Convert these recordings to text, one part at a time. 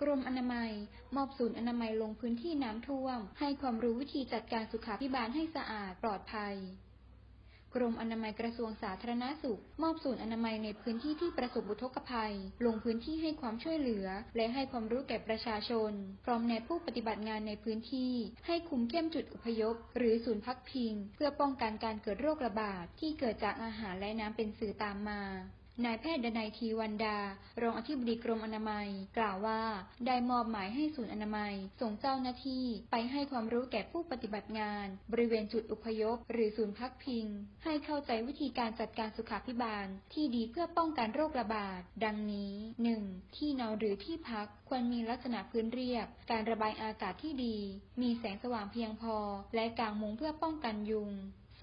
กรมอนามัย มอบศูนย์อนามัยลงพื้นที่น้ำท่วม ให้ความรู้วิธีจัดการสุขาภิบาลให้สะอาดปลอดภัย กรมอนามัยกระทรวงสาธารณสุข มอบศูนย์อนามัยในพื้นที่ที่ประสบอุทกภัย ลงพื้นที่ให้ความช่วยเหลือ และให้ความรู้แก่ประชาชน พร้อมแนะผู้ปฏิบัติงานในพื้นที่ ให้คุมเข้มจุดอพยพ หรือศูนย์พักพิง เพื่อป้องกันการเกิดโรคระบาดที่เกิดจากอาหารและน้ำเป็นสื่อตามมา นายแพทย์ดนัยทีวันดา รองอธิบดีกรมอนามัย กล่าวว่า ได้มอบหมายให้ศูนย์อนามัย ส่งเจ้าหน้าที่ไปให้ความรู้แก่ผู้ปฏิบัติงาน บริเวณจุดอุพยพ หรือศูนย์พักพิง ให้เข้าใจวิธีการจัดการสุขาภิบาล ที่ดีเพื่อป้องกันโรคระบาด ดังนี้ 1. ที่นอนหรือที่พักควรมีลักษณะพื้นเรียบ การระบายอากาศที่ดี มีแสงสว่างเพียงพอ และกางมุงเพื่อป้องกันยุง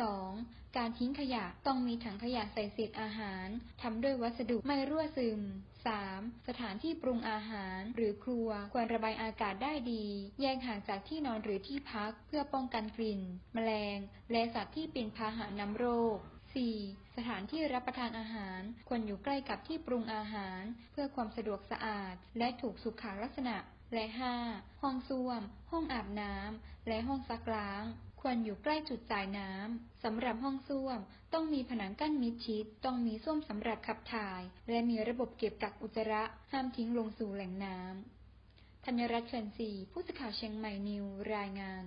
2. การทิ้งขยะต้องมีถังขยะใส่เศษอาหารทำด้วยวัสดุไม่รั่วซึม 3. สถานที่ปรุงอาหารหรือครัวควรระบายอากาศได้ดี แยกห่างจากที่นอนหรือที่พักเพื่อป้องกันกลิ่น แมลง และสัตว์ที่เป็นพาหะนำโรค 4. สถานที่รับประทานอาหารควรอยู่ใกล้กับที่ปรุงอาหาร เพื่อความสะดวกสะอาด และถูกสุขลักษณะ และ 5. ห้องส้วม ห้องอาบน้ำ และห้องซักล้าง ควรอยู่ใกล้จุดจ่ายน้ำ สำหรับห้องส้วม ต้องมีผนังกั้นมิดชิด ต้องมีส้วมสำหรับขับถ่าย และมีระบบเก็บกักอุจจาระ ห้ามทิ้งลงสู่แหล่งน้ำธัญรัตน์เฉินศรีผู้สื่อข่าวเชียงใหม่นิวรายงาน